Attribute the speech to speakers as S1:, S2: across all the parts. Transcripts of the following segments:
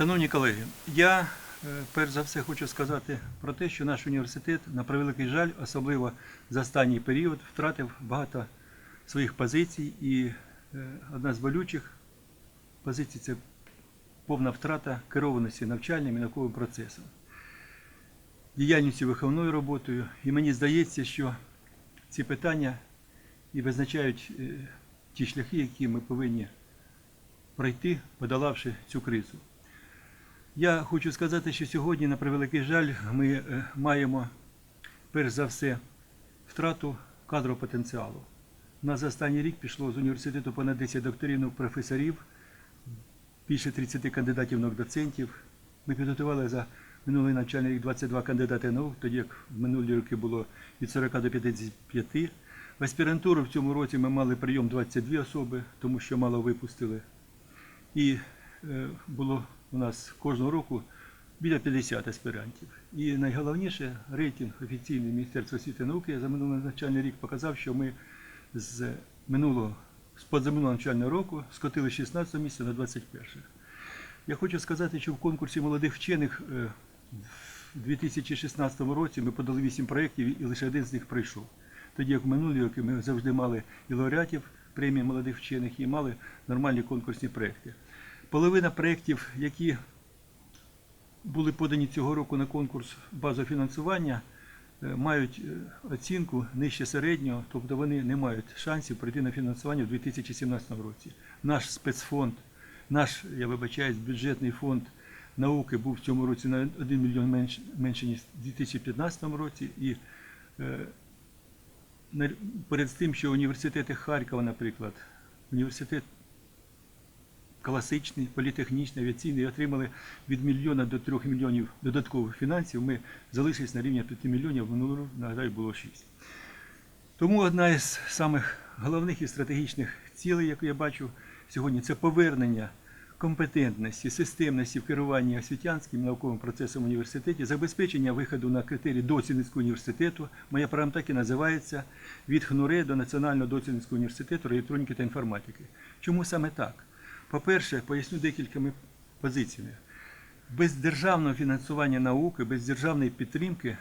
S1: Шановні колеги, я е, перш за все хочу сказати про те, що наш університет, на превеликий жаль, особливо за останній період, втратив багато своїх позицій, і е, одна з болючих позицій це повна втрата керованості навчальним і науковим процесом, діяльністю виховною роботою. І мені здається, що ці питання і визначають е, ті шляхи, які ми повинні пройти, подолавши цю кризу. Я хочу сказати, що сьогодні, на превеликий жаль, ми е, маємо перш за все втрату кадрового потенціалу. У нас за останній рік пішло з університету понад 10 докторів, професорів, більше 30 кандидатів наук доцентів. Ми підготували за минулий навчальний рік 22 кандидати наук, тоді як в минулі роки було від 40 до 55. В аспірантуру в цьому році ми мали прийом 22 особи, тому що мало випустили. І е, було у нас кожного року біля 50 аспірантів. І найголовніше, рейтинг офіційний Міністерства освіти і науки за минулий навчальний рік показав, що ми з минулого, з позаминулого навчального року скотили 16 місця на 21. Я хочу сказати, що в конкурсі молодих вчених е, в 2016 році ми подали 8 проєктів і лише один з них пройшов. Тоді як в минулі роки ми завжди мали і лауреатів премії молодих вчених і мали нормальні конкурсні проєкти. Половина проєктів, які були подані цього року на конкурс базового фінансування, е, мають е, оцінку нижче середнього, тобто вони не мають шансів пройти на фінансування в 2017 році. Наш спецфонд, наш, я вибачаюсь, бюджетний фонд науки був в цьому році на 1 мільйон менш, менше, ніж в 2015 році. І е, перед тим, що університети Харкова, наприклад, університет класичний, політехнічний, авіаційний, отримали від мільйона до трьох мільйонів додаткових фінансів. Ми залишились на рівні 5 мільйонів, минулого року, нагадаю, було 6. Тому одна із самих головних і стратегічних цілей, яку я бачу сьогодні, це повернення компетентності, системності в керуванні освітянським науковим процесом в університеті, забезпечення виходу на критерії доцільницького університету. Моя програма так і називається від ХНУРЕ до Національного доцільницького університету електроніки та інформатики. Чому саме так? По-перше, поясню декількома позиціями. Без державного фінансування науки, без державної підтримки,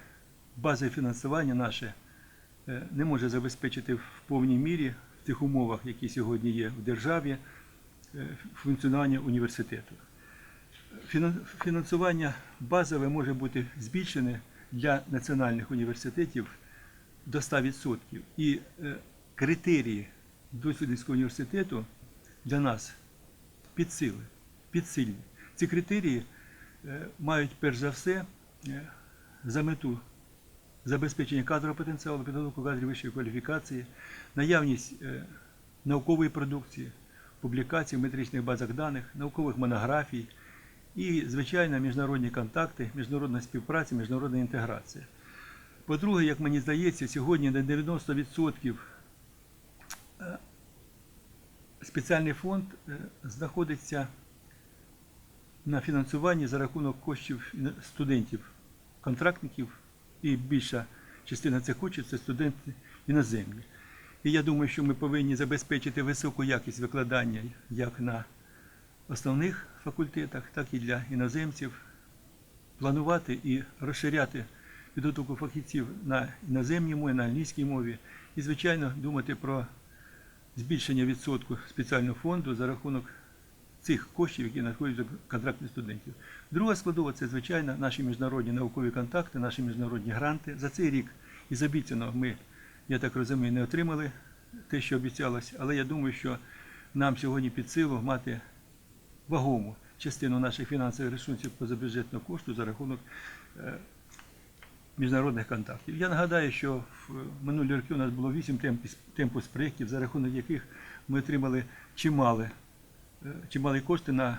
S1: базове фінансування наше е, не може забезпечити в повній мірі в тих умовах, які сьогодні є в державі, е, функціонування університету. Фінансування базове може бути збільшене для національних університетів до 100%. І е, критерії дослідницького університету для нас підсили, підсильні. Ці критерії е, мають перш за все е, за мету забезпечення кадрового потенціалу, підготовку кадрів вищої кваліфікації, наявність е, наукової продукції, публікацій в метричних базах даних, наукових монографій і, звичайно, міжнародні контакти, міжнародна співпраця, міжнародна інтеграція. По-друге, як мені здається, сьогодні на 90% е, спеціальний фонд е, знаходиться на фінансуванні за рахунок коштів студентів, контрактників, і більша частина цих коштів це студенти іноземні. І я думаю, що ми повинні забезпечити високу якість викладання як на основних факультетах, так і для іноземців, планувати і розширяти підготовку фахівців на іноземній мові, на англійській мові, і, звичайно, думати про збільшення відсотку спеціального фонду за рахунок цих коштів, які надходять до контрактних студентів. Друга складова це, звичайно, наші міжнародні наукові контакти, наші міжнародні гранти. За цей рік із обіцяного ми, я так розумію, не отримали те, що обіцялось, але я думаю, що нам сьогодні під силу мати вагому частину наших фінансових ресурсів позабюджетного кошту за рахунок е, міжнародних контактів. Я нагадаю, що в минулі роки у нас було 8 темпіс- темпус проєктів, за рахунок яких ми отримали чимали, е, чималі кошти на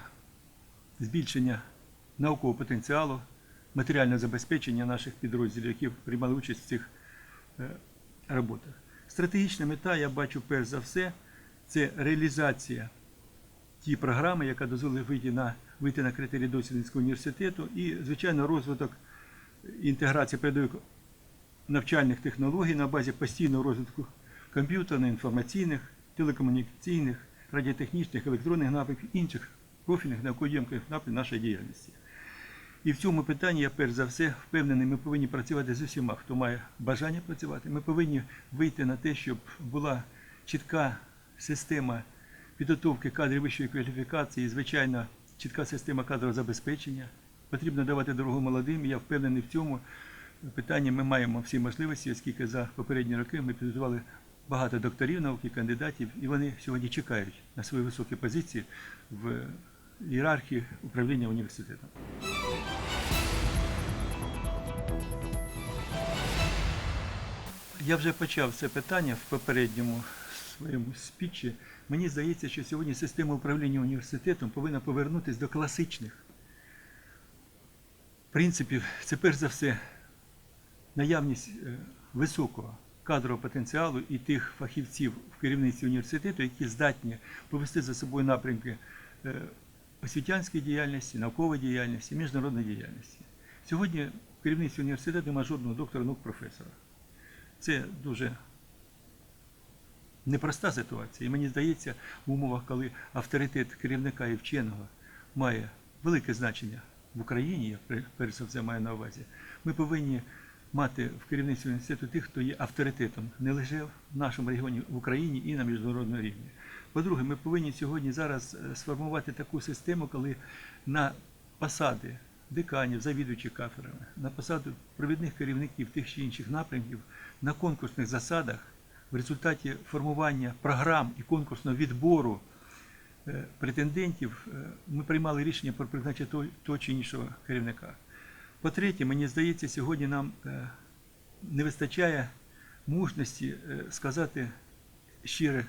S1: збільшення наукового потенціалу, матеріальне забезпечення наших підрозділів, які приймали участь в цих е, роботах. Стратегічна мета, я бачу перш за все, це реалізація тієї програми, яка дозволить вийти на, вийти на критерії дослідницького університету і, звичайно, розвиток інтеграції передових навчальних технологій на базі постійного розвитку комп'ютерних, інформаційних, телекомунікаційних, радіотехнічних, електронних напрямків інших профільних науково-ємких напрямів нашої діяльності. І в цьому питанні я перш за все впевнений, ми повинні працювати з усіма, хто має бажання працювати. Ми повинні вийти на те, щоб була чітка система підготовки кадрів вищої кваліфікації, звичайно, чітка система кадрового забезпечення. Потрібно давати дорогу молодим. і Я впевнений в цьому питанні. Ми маємо всі можливості, оскільки за попередні роки ми підготували багато докторів науки, кандидатів, і вони сьогодні чекають на свої високі позиції в ієрархії управління університетом. Я вже почав це питання в попередньому своєму спічі. Мені здається, що сьогодні система управління університетом повинна повернутися до класичних принципів. Це перш за все наявність е, високого кадрового потенціалу і тих фахівців в керівництві університету, які здатні повести за собою напрямки е, освітянської діяльності, наукової діяльності, міжнародної діяльності. Сьогодні в керівництві університету немає жодного доктора наук професора. Це дуже непроста ситуація. І мені здається, в умовах, коли авторитет керівника і вченого має велике значення в Україні, я пер- перш за все маю на увазі, ми повинні мати в керівництві університету тих, хто є авторитетом не лише в нашому регіоні, в Україні і на міжнародному рівні. По-друге, ми повинні сьогодні зараз е, сформувати таку систему, коли на посади деканів, завідувачів кафедрами, на посаду провідних керівників тих чи інших напрямків на конкурсних засадах в результаті формування програм і конкурсного відбору претендентів е, ми приймали рішення про призначення того, того чи іншого керівника. По-третє, мені здається, сьогодні нам е, не вистачає мужності е, сказати щире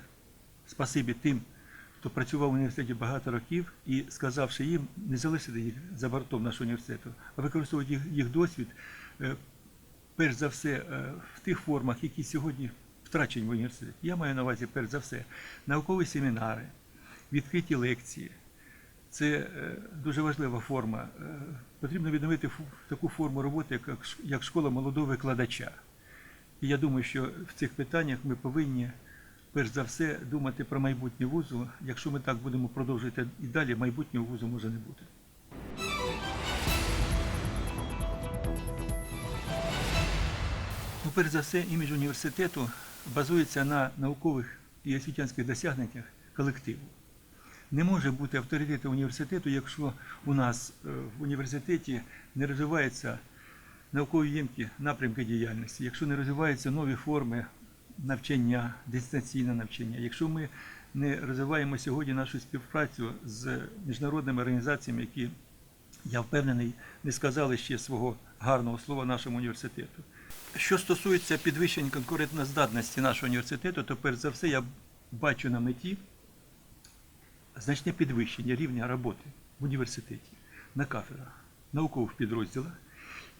S1: спасибі тим, хто працював в університеті багато років і сказавши їм не залишити їх за бортом нашого університету, а використовувати їх, їх досвід, е, перш за все, е, в тих формах, які сьогодні втрачені в університеті. Я маю на увазі, перш за все, наукові семінари, відкриті лекції. Це е, дуже важлива форма. Е, Потрібно відновити таку форму роботи, як, школа молодого викладача. І я думаю, що в цих питаннях ми повинні перш за все думати про майбутнє вузу. Якщо ми так будемо продовжувати і далі, майбутнього вузу може не бути. Ну, перш за все, імідж університету базується на наукових і освітянських досягненнях колективу. Не може бути авторитету університету, якщо у нас е, в університеті не розвиваються наукові ємкі напрямки діяльності, якщо не розвиваються нові форми навчання, дистанційне навчання, якщо ми не розвиваємо сьогодні нашу співпрацю з міжнародними організаціями, які, я впевнений, не сказали ще свого гарного слова нашому університету. Що стосується підвищення конкурентноздатності нашого університету, то перш за все я бачу на меті значне підвищення рівня роботи в університеті, на кафедрах, наукових підрозділах.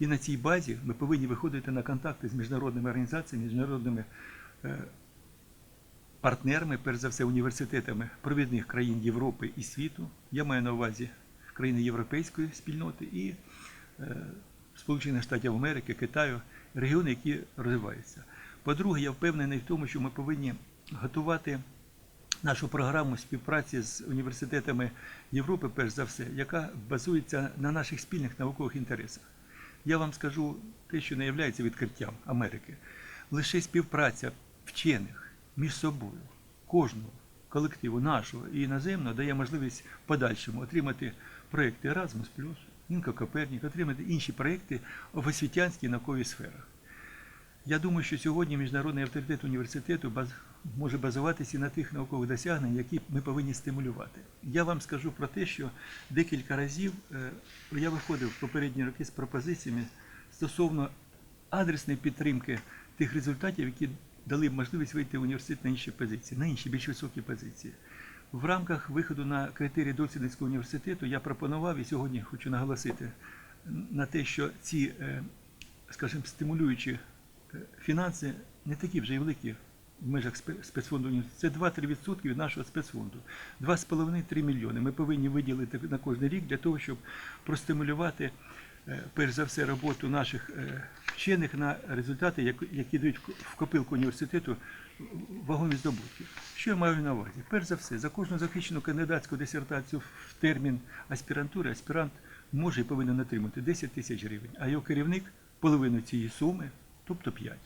S1: І на цій базі ми повинні виходити на контакти з міжнародними організаціями, міжнародними е, партнерами, перш за все, університетами провідних країн Європи і світу. Я маю на увазі країни Європейської спільноти і е, Сполучених Штатів Америки, Китаю, регіони, які розвиваються. По-друге, я впевнений в тому, що ми повинні готувати нашу програму співпраці з університетами Європи, перш за все, яка базується на наших спільних наукових інтересах. Я вам скажу те, що не є відкриттям Америки. Лише співпраця вчених між собою, кожного колективу нашого і іноземного дає можливість подальшому отримати проекти Erasmus+, Інка Копернік, отримати інші проекти в освітянській науковій сферах. Я думаю, що сьогодні міжнародний авторитет університету може базуватися на тих наукових досягнень, які ми повинні стимулювати. Я вам скажу про те, що декілька разів е, я виходив в попередні роки з пропозиціями стосовно адресної підтримки тих результатів, які дали б можливість вийти в університет на інші позиції, на інші більш високі позиції. В рамках виходу на критерії дослідницького університету я пропонував і сьогодні хочу наголосити на те, що ці, е, скажімо, стимулюючі фінанси не такі вже й великі в межах спецфонду. Це 2-3% від нашого спецфонду. 2,5-3 мільйони. Ми повинні виділити на кожен рік для того, щоб простимулювати е, перш за все, роботу наших е, вчених на результати, як- які дають в копилку університету вагомі здобутки. Що я маю на увазі? Перш за все, за кожну захищену кандидатську дисертацію в термін аспірантури аспірант може і повинен отримати 10 тисяч гривень, а його керівник половину цієї суми, тобто 5.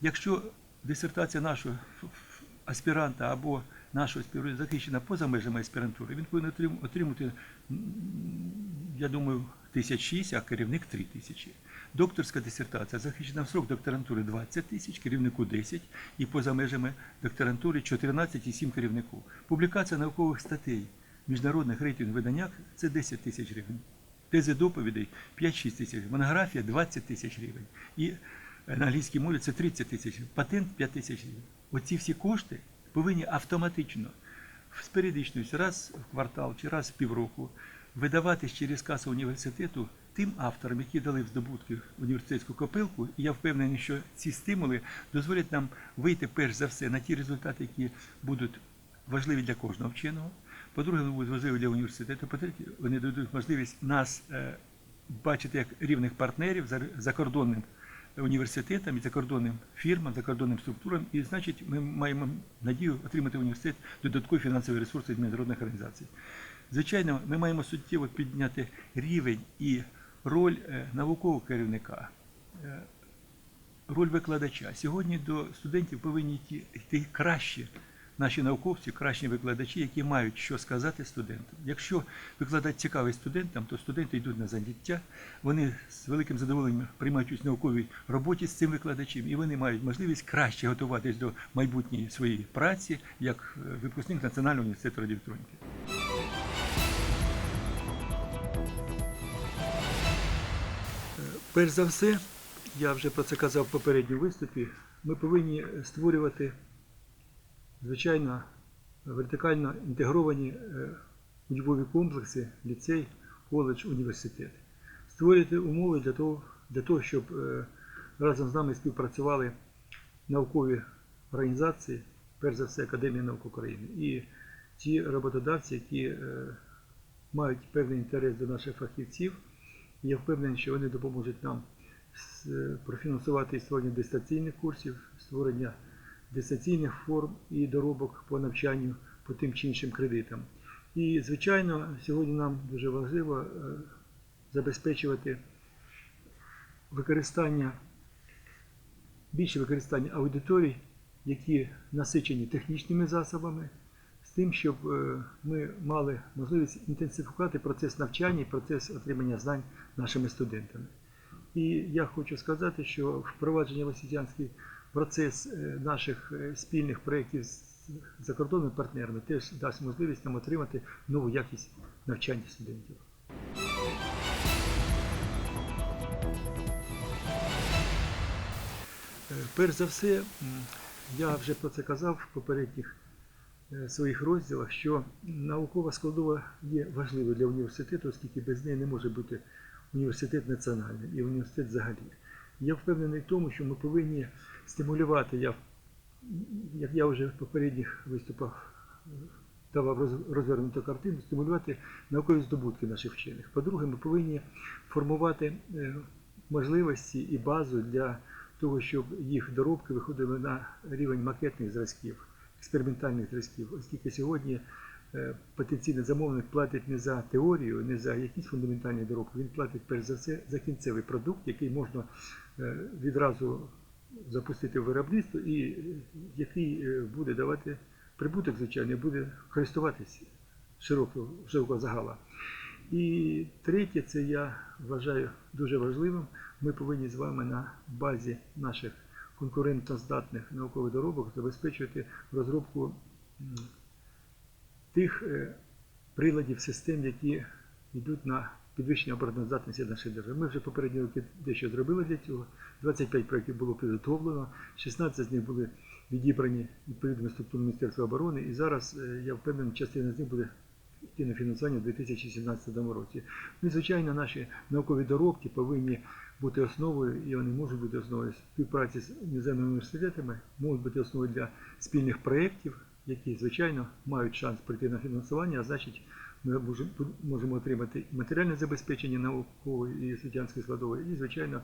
S1: Якщо дисертація нашого аспіранта або нашого співробітника захищена поза межами аспірантури, він повинен отримати, я думаю, тисяч шість, а керівник три тисячі. Докторська дисертація захищена в срок докторантури 20 тисяч, керівнику 10 і поза межами докторантури 14,7 керівнику. Публікація наукових статей в міжнародних рейтингових виданнях це 10 тисяч гривень. Тези доповідей 5-6 тисяч, монографія 20 тисяч гривень. На англійській мові це 30 тисяч патент 5 тисяч. Оці всі кошти повинні автоматично з періодичністю раз в квартал чи раз в півроку видаватись через касу університету тим авторам, які дали в здобутки університетську копилку. І я впевнений, що ці стимули дозволять нам вийти перш за все на ті результати, які будуть важливі для кожного вченого. По-друге, вони будуть важливі для університету. По-третє, вони дадуть можливість нас е, бачити як рівних партнерів за закордонним університетам і закордонним фірмам, закордонним структурам. І значить, ми маємо надію отримати університет додаткові фінансові ресурси від міжнародних організацій. Звичайно, ми маємо суттєво підняти рівень і роль е, наукового керівника. е, роль викладача. Сьогодні до студентів повинні йти, кращі наші науковці, кращі викладачі, які мають що сказати студентам. Якщо викладач цікавий студентам, то студенти йдуть на заняття, вони з великим задоволенням приймають участь науковій роботі з цим викладачем, і вони мають можливість краще готуватись до майбутньої своєї праці як е, випускник Національного університету радіоелектроніки. Перш за все, я вже про це казав в попередньому виступі, ми повинні створювати, звичайно, вертикально інтегровані е, учбові комплекси, ліцей, коледж, університет. Створювати умови для того, для того щоб е, разом з нами співпрацювали наукові організації, перш за все Академія наук України, і ті роботодавці, які е, мають певний інтерес до наших фахівців. Я впевнений, що вони допоможуть нам профінансувати створення дистанційних курсів, створення дистанційних форм і доробок по навчанню по тим чи іншим кредитам. І, звичайно, сьогодні нам дуже важливо е, забезпечувати використання, більше використання аудиторій, які насичені технічними засобами, з тим, щоб е, ми мали можливість інтенсифікувати процес навчання і процес отримання знань нашими студентами. І я хочу сказати, що впровадження в процес е, наших е, спільних проєктів з закордонними партнерами теж дасть можливість нам отримати нову якість навчання студентів. Е, Перш за все, я вже про це казав в попередніх своїх розділах, що наукова складова є важливою для університету, оскільки без неї не може бути університет національним і університет взагалі. Я впевнений в тому, що ми повинні стимулювати, я, як я вже в попередніх виступах давав розвернуту картину, стимулювати наукові здобутки наших вчених. По-друге, ми повинні формувати е, можливості і базу для того, щоб їх доробки виходили на рівень макетних зразків, експериментальних зразків, оскільки сьогодні потенційний замовник платить не за теорію, не за якісь фундаментальні доробки, він платить перш за все за кінцевий продукт, який можна е, відразу запустити в виробництво і е, який е, буде давати прибуток, звичайно, буде користуватися широкого, широкого загала. І третє, це я вважаю дуже важливим. Ми повинні з вами на базі наших конкурентоздатних наукових доробок забезпечувати розробку тих е, приладів, систем, які йдуть на підвищення обороноздатності нашої держави. Ми вже попередні роки дещо зробили для цього. 25 проєктів було підготовлено, 16 з них були відібрані відповідними структурами Міністерства оборони, і зараз е, я впевнений, частина з них буде йти на фінансування у 2017 році. Ну і звичайно, наші наукові доробки повинні бути основою, і вони можуть бути основою співпраці з іноземними університетами, можуть бути основою для спільних проєктів, які, звичайно, мають шанс прийти на фінансування, а значить, ми можемо- отримати матеріальне забезпечення наукової і освітянської складової, і, звичайно,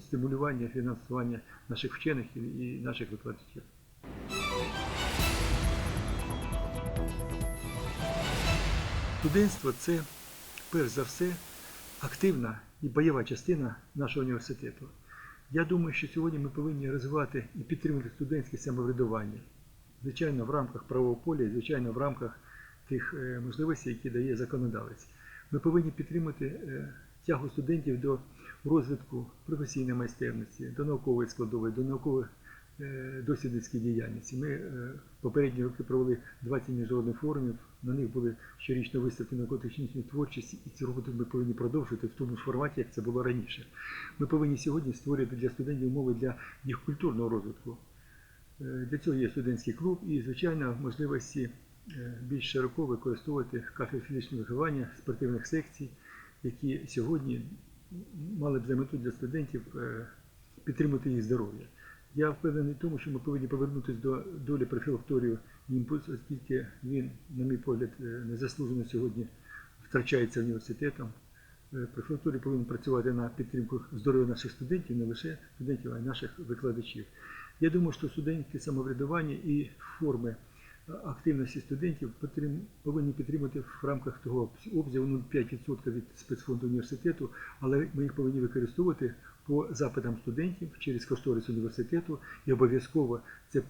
S1: стимулювання фінансування наших вчених і наших викладачів. Студентство це перш за все активна і бойова частина нашого університету. Я думаю, що сьогодні ми повинні розвивати і підтримувати студентське самоврядування. Звичайно, в рамках правового поля, і, звичайно, в рамках тих е, можливостей, які дає законодавець. Ми повинні підтримати е, тягу студентів до розвитку професійної майстерності, до наукової складової, до наукових е, дослідницької діяльності. Ми е, попередні роки провели 20 міжнародних форумів, на них були щорічно виставки науково-технічної творчості, і ці роботи ми повинні продовжувати в тому ж форматі, як це було раніше. Ми повинні сьогодні створювати для студентів умови для їх культурного розвитку. Е, Для цього є студентський клуб і, звичайно, можливості більш широко використовувати кафедри фізичного виховання, спортивних секцій, які сьогодні мали б за мету для студентів підтримати їх здоров'я. Я впевнений в тому, що ми повинні повернутися до долі профілакторію імпульс, оскільки він, на мій погляд, е, незаслужено сьогодні втрачається університетом. Е, Профілакторій повинен працювати на підтримку здоров'я наших студентів, не лише студентів, а й наших викладачів. Я думаю, що студентське самоврядування і форми е, активності студентів повинні підтримати в рамках того обсягу ну, 5% від спецфонду університету, але ми їх повинні використовувати по запитам студентів через кошторис університету, і обов'язково це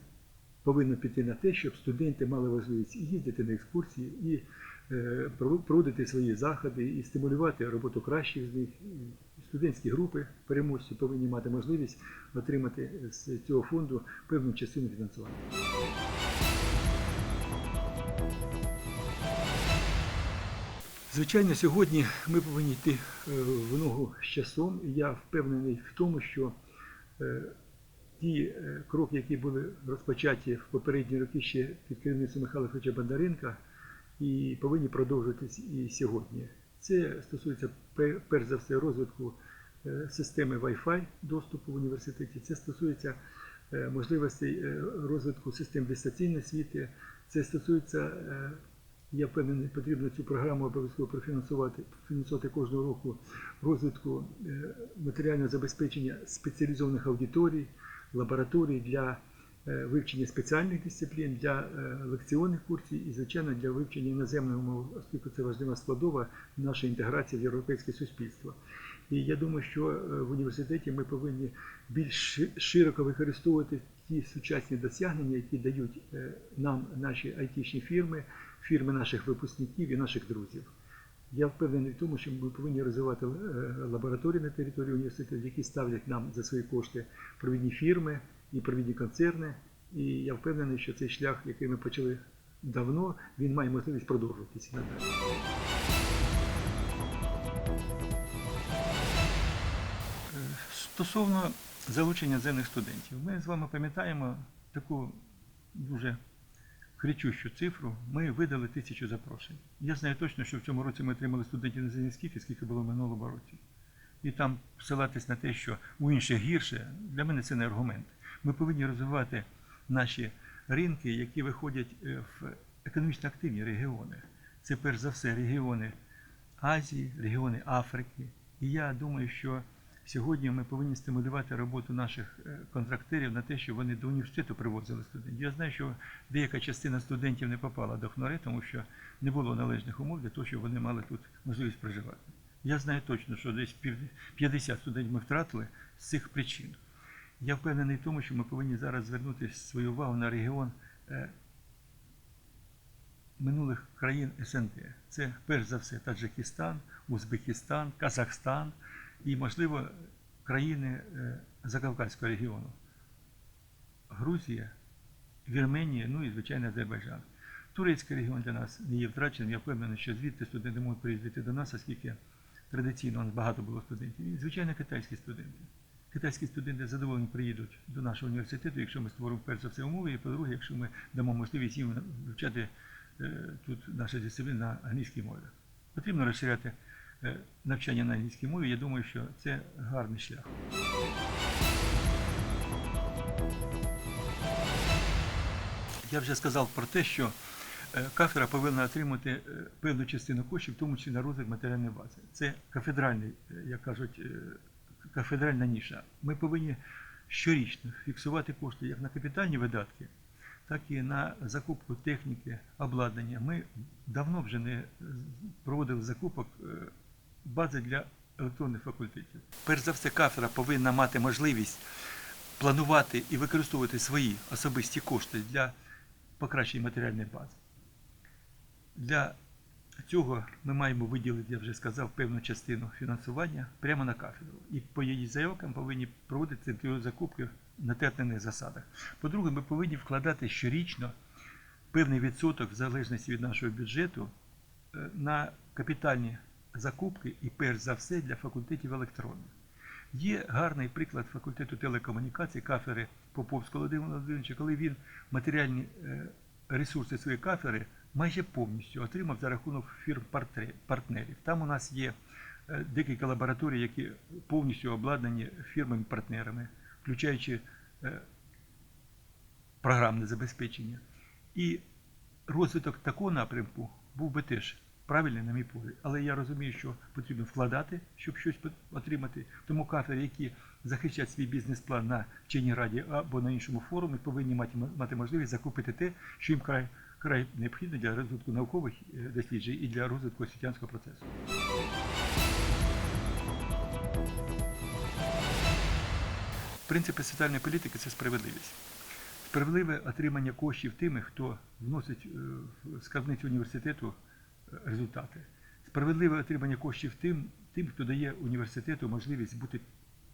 S1: повинно піти на те, щоб студенти мали можливість їздити на екскурсії, і е, проводити свої заходи, і стимулювати роботу кращих з них. Студентські групи переможці повинні мати можливість отримати з цього фонду певну частину фінансування. Звичайно, сьогодні ми повинні йти е, в ногу з часом. І я впевнений в тому, що е, ті е, кроки, які були розпочаті в попередні роки ще під керівництвом Михайла Федоровича Бондаренка, і повинні продовжуватись і сьогодні. Це стосується перш за все розвитку системи Wi-Fi доступу в університеті. Це стосується можливостей розвитку систем дистанційної освіти. Це стосується, я впевнений, потрібно цю програму обов'язково профінансувати фінансувати кожного року розвитку е, матеріального забезпечення спеціалізованих аудиторій, лабораторій для е, вивчення спеціальних дисциплін, для е, лекціонних курсів і, звичайно, для вивчення іноземної мови, оскільки це важлива складова нашої інтеграції в європейське суспільство. І я думаю, що в університеті ми повинні більш широко використовувати ті сучасні досягнення, які дають нам наші айтішні фірми, фірми наших випускників і наших друзів. Я впевнений в тому, що ми повинні розвивати е, лабораторії на території університету, які ставлять нам за свої кошти провідні фірми і провідні концерни. І я впевнений, що цей шлях, який ми почали давно, він має можливість продовжуватися надалі. Стосовно залучення земних студентів, ми з вами пам'ятаємо таку дуже кричущу цифру. Ми видали тисячу запрошень. Я знаю точно, що в цьому році ми отримали студентів на земні скіфі, скільки було в минулому році. І там посилатись на те, що у інших гірше, для мене це не аргумент. Ми повинні розвивати наші ринки, які виходять е, в економічно активні регіони. Це перш за все регіони Азії, регіони Африки. І я думаю, що сьогодні ми повинні стимулювати роботу наших е, контракторів на те, щоб вони до університету привозили студентів. Я знаю, що деяка частина студентів не попала до ХНОРи, тому що не було належних умов для того, щоб вони мали тут можливість проживати. Я знаю точно, що десь пів- 50 студентів ми втратили з цих причин. Я впевнений в тому, що ми повинні зараз звернути свою увагу на регіон е, минулих країн СНД. Це перш за все Таджикистан, Узбекистан, Казахстан і, можливо, країни е, Закавказького регіону. Грузія, Вірменія, ну і, звичайно, Азербайджан. Турецький регіон для нас не є втраченим. Я впевнений, що звідти студенти можуть приїздити до нас, оскільки традиційно у нас багато було студентів. І, звичайно, китайські студенти. Китайські студенти задоволені приїдуть до нашого університету, якщо ми створимо перш за все умови, і по-друге, якщо ми дамо можливість їм вивчати е, тут наші дисципліни на англійській мові. Потрібно розширяти навчання на англійській мові. Я думаю, що це гарний шлях. Я вже сказав про те, що е, кафедра повинна отримати е, певну частину коштів, в тому числі на розвиток матеріальної бази. Це кафедральний, е, як кажуть, е, кафедральна ніша. Ми повинні щорічно фіксувати кошти як на капітальні видатки, так і на закупку техніки, обладнання. Ми давно вже не проводили закупок е, бази для електронних факультетів. Перш за все, кафедра повинна мати можливість планувати і використовувати свої особисті кошти для покращення матеріальної бази. Для цього ми маємо виділити, я вже сказав, певну частину фінансування прямо на кафедру. І по її заявкам повинні проводити центральні закупки на термінних засадах. По-друге, ми повинні вкладати щорічно певний відсоток, в залежності від нашого бюджету, е, на капітальні закупки і перш за все для факультетів електронних. Є гарний приклад факультету телекомунікацій кафедри Поповського Володимира Володимировича, коли він матеріальні е, ресурси своєї кафедри майже повністю отримав за рахунок фірм партнерів. Там у нас є е, декілька лабораторій, які повністю обладнані фірмами-партнерами, включаючи е, програмне забезпечення. І розвиток такого напрямку був би теж правильний, на мій погляд. Але я розумію, що потрібно вкладати, щоб щось отримати. Тому кафедри, які захищають свій бізнес-план на вченій раді або на іншому форумі, повинні мати, мати можливість закупити те, що їм край, край необхідно для розвитку наукових е, досліджень і для розвитку освітянського процесу. Принципи соціальної політики це справедливість. Справедливе отримання коштів тими, хто вносить е, в скарбницю університету результати. Справедливе отримання коштів тим, тим, хто дає університету можливість бути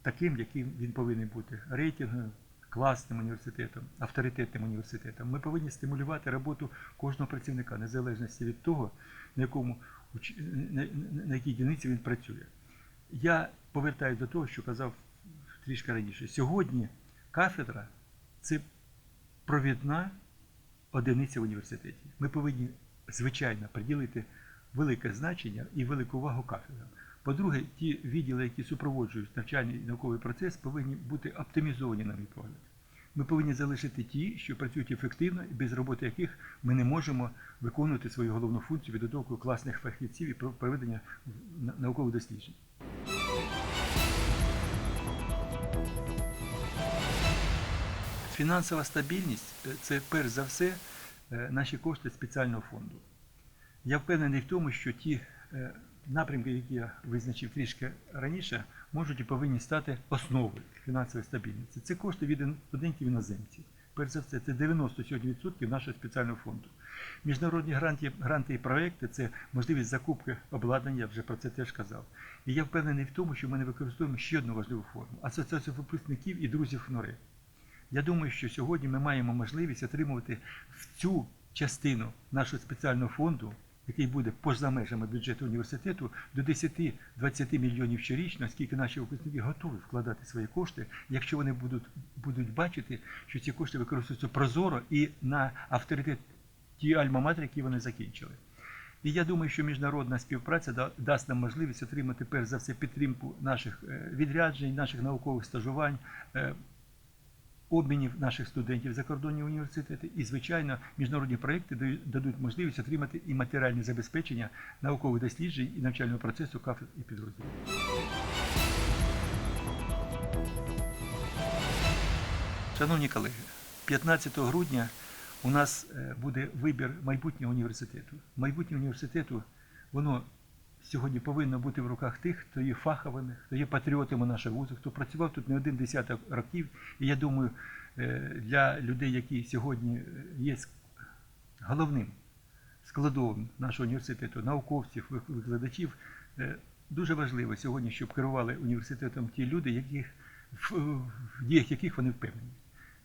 S1: таким, яким він повинен бути рейтингом, класним університетом, авторитетним університетом. Ми повинні стимулювати роботу кожного працівника, незалежності від того, на якому на якій дільниці він працює. Я повертаюся до того, що казав трішки раніше. Сьогодні кафедра це провідна одиниця в університеті. Ми повинні, звичайно, приділити велике значення і велику увагу кафедрам. По-друге, ті відділи, які супроводжують навчальний і науковий процес, повинні бути оптимізовані, на мій погляд. Ми повинні залишити ті, що працюють ефективно і без роботи яких ми не можемо виконувати свою головну функцію підготовку класних фахівців і про- проведення на- наукових досліджень. Фінансова стабільність е, це перш за все наші кошти спеціального фонду. Я впевнений в тому, що ті е, напрямки, які я визначив трішки раніше, можуть і повинні стати основою фінансової стабільності. Це кошти від студентів іноземців. Перш за все, це 90 сьогодні відсотків нашого спеціального фонду. Міжнародні гранти, гранти і проекти це можливість закупки обладнання, я вже про це теж казав. І я впевнений в тому, що ми не використовуємо ще одну важливу форму асоціацію випускників і друзів ХНОРИ. Я думаю, що сьогодні ми маємо можливість отримувати в цю частину нашого спеціального фонду, який буде поза межами бюджету університету, до 10-20 мільйонів щорічно, оскільки наші випускники готові вкладати свої кошти, якщо вони будуть, будуть бачити, що ці кошти використовуються прозоро і на авторитет ті альма-матери, які вони закінчили. І я думаю, що міжнародна співпраця да- дасть нам можливість отримати перш за все підтримку наших е, відряджень, наших наукових стажувань, е, обмінів наших студентів за кордонні університети. І, звичайно, міжнародні проекти дадуть можливість отримати і матеріальне забезпечення наукових досліджень і навчального процесу кафедр і підрозділів. Шановні колеги, 15 грудня у нас е, буде вибір майбутнього університету. Майбутнє університету, воно сьогодні повинно бути в руках тих, хто є фаховими, хто є патріотами нашого вузу, хто працював тут не один десяток років. І я думаю, е, для людей, які сьогодні е, є головним складовим нашого університету, науковців, викладачів, е, дуже важливо сьогодні, щоб керували університетом ті люди, яких, в, діях яких вони впевнені.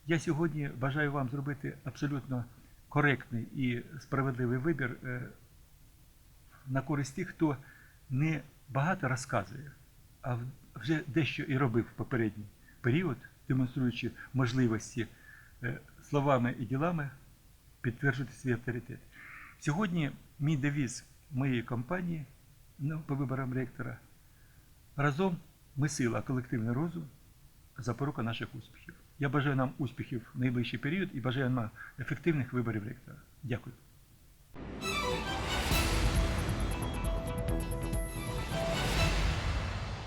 S1: Я сьогодні бажаю вам зробити абсолютно коректний і справедливий вибір на користь тих, хто не багато розказує, а вже дещо і робив в попередній період, демонструючи можливості е, словами і ділами підтверджувати свій авторитет. Сьогодні мій девіз моєї компанії ну, по виборам ректора. Разом ми сила, колективний розум запорука наших успіхів. Я бажаю нам успіхів в найближчий період і бажаю нам ефективних виборів ректора. Дякую.